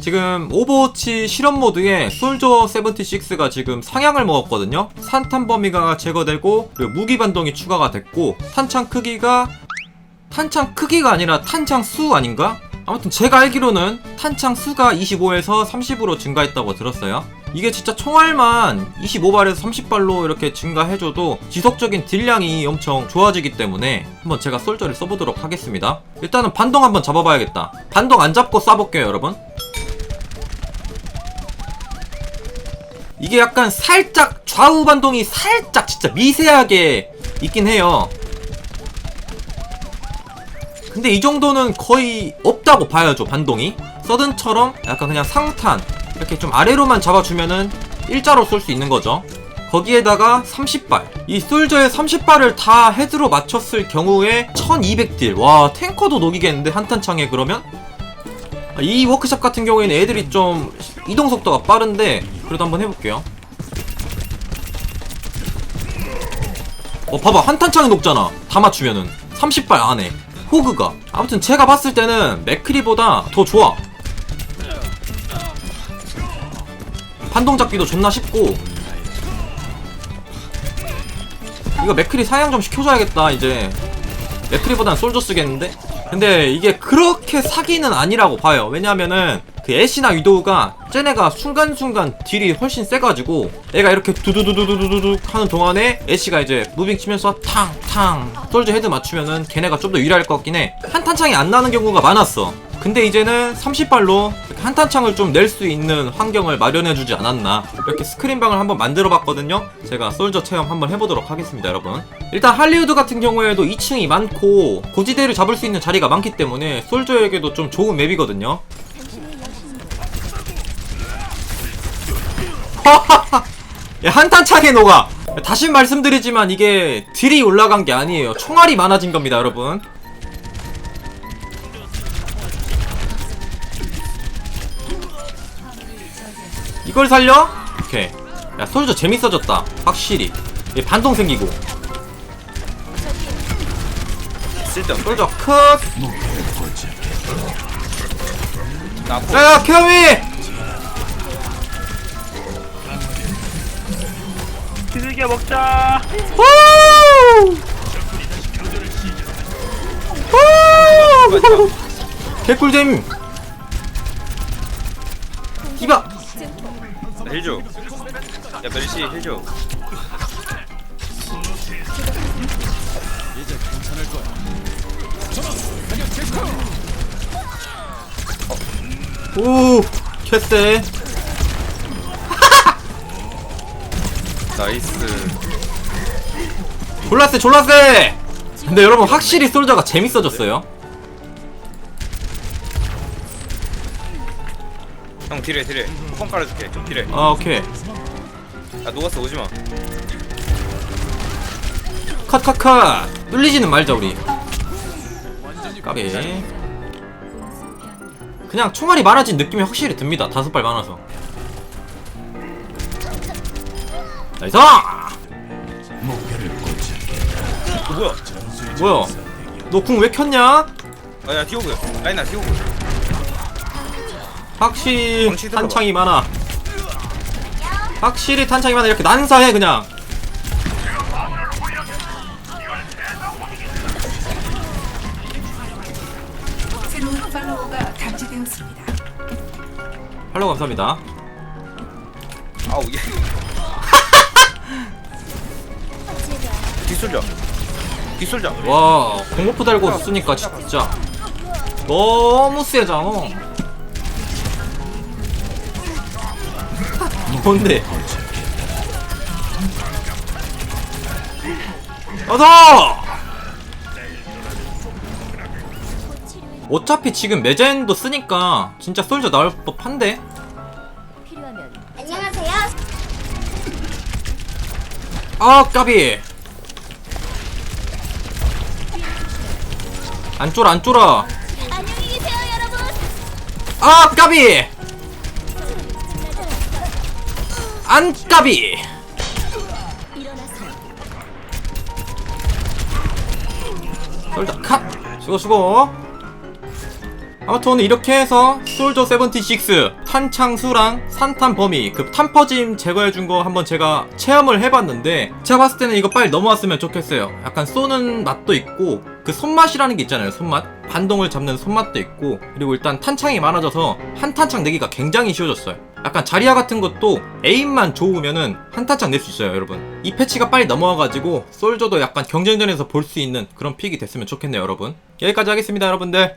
지금 오버워치 실험 모드에 솔저 76가 지금 상향을 먹었거든요. 산탄 범위가 제거되고 그리고 무기 반동이 추가가 됐고 탄창 크기가 탄창 크기가 아니라 탄창 수 아닌가? 아무튼 제가 알기로는 탄창 수가 25에서 30으로 증가했다고 들었어요. 이게 진짜 총알만 25발에서 30발로 이렇게 증가해줘도 지속적인 딜량이 엄청 좋아지기 때문에 한번 제가 솔저를 써보도록 하겠습니다. 일단은 반동 한번 잡아봐야겠다. 반동 안 잡고 쏴볼게요, 여러분. 이게 약간 살짝 좌우 반동이 살짝 진짜 미세하게 있긴 해요. 근데 이 정도는 거의 없다고 봐야죠 반동이. 서든처럼 약간 그냥 상탄 이렇게 좀 아래로만 잡아주면은 일자로 쏠 수 있는 거죠. 거기에다가 30발. 이 솔저의 30발을 다 헤드로 맞췄을 경우에 1200딜. 와 탱커도 녹이겠는데 한탄창에 그러면? 아, 이 워크샵 같은 경우에는 애들이 좀 이동 속도가 빠른데 그래도 한번 해볼게요. 어 봐봐. 한탄창에 녹잖아. 다 맞추면은. 30발 안에. 호그가. 아무튼 제가 봤을 때는 맥크리보다 더 좋아. 반동 잡기도 존나 쉽고. 이거 맥크리 사양 좀 시켜줘야겠다 이제. 맥크리보단 솔저 쓰겠는데? 근데 이게 그렇게 사기는 아니라고 봐요. 왜냐면은 그 애쉬나 위도우가 쟤네가 순간순간 딜이 훨씬 세가지고 애가 이렇게 두두두두두두두 하는 동안에 애쉬가 이제 무빙 치면서 탕탕 솔저 헤드 맞추면은 걔네가 좀 더 유리할 것 같긴 해. 한탄창이 안 나는 경우가 많았어. 근데 이제는 30발로 한탄창을 좀 낼 수 있는 환경을 마련해주지 않았나. 이렇게 스크린방을 한번 만들어 봤거든요. 제가 솔저 체험 한번 해보도록 하겠습니다 여러분. 일단 할리우드 같은 경우에도 2층이 많고 고지대를 잡을 수 있는 자리가 많기 때문에 솔저에게도 좀 좋은 맵이거든요 야, 한탄창에 녹아. 다시 말씀드리지만 이게 딜이 올라간 게 아니에요. 총알이 많아진 겁니다 여러분. 이걸 살려? 오케이. 야 솔저 재밌어졌다. 확실히. 얘 반동 생기고. 쓸데없 솔저 컷. 야야 케어미 비둘기야 먹자. 후! 후! 개꿀잼 이봐 힐줘 야 멜시 힐줘 오 캐세 나이스. 졸라 세 졸라 세! 근데 여러분 확실히 솔저가 재밌어졌어요. 형 딜해 딜해. phong 깔아줄게. 좀 딜해. 아 오케이. 야 녹았어. 오지마. 컷컷컷! 뚫리지는 말자 우리. 까비. 그냥 총알이 많아진 느낌이 확실히 듭니다. 다섯 발 많아서 나이스! 어 뭐야? 뭐야 너 궁 왜 켰냐? 아야 디오그. 라인아 디오그. 확실히 들어봐. 탄창이 많아. 확실히 탄창이 많아. 이렇게 난사해 그냥. 새로운 팔로워가 감지되었습니다. 팔로우 감사합니다. 아우 얘 뒷솔져 뒷솔져 와 공포프 달고 쓰니까 진짜 너무 세잖아. 뭔데? 어서 어차피 지금 메젠도 쓰니까 진짜 솔저 나올 법한데? 안녕하세요. 아 까비 안 쫄아 안 쫄아. 안녕히 계세요, 여러분. 아 까비! 안 까비. 솔자 컷 수고 수고. 아무튼 오늘 이렇게 해서 솔저 76 탄창수랑 산탄 범위 그 탄퍼짐 제거해준 거 한번 제가 체험을 해봤는데 제가 봤을 때는 이거 빨리 넘어왔으면 좋겠어요. 약간 쏘는 맛도 있고 그 손맛이라는 게 있잖아요 손맛. 반동을 잡는 손맛도 있고 그리고 일단 탄창이 많아져서 한 탄창 내기가 굉장히 쉬워졌어요. 약간 자리야 같은 것도 에임만 좋으면은 한 탄창 낼 수 있어요 여러분. 이 패치가 빨리 넘어와가지고 솔저도 약간 경쟁전에서 볼 수 있는 그런 픽이 됐으면 좋겠네요 여러분. 여기까지 하겠습니다 여러분들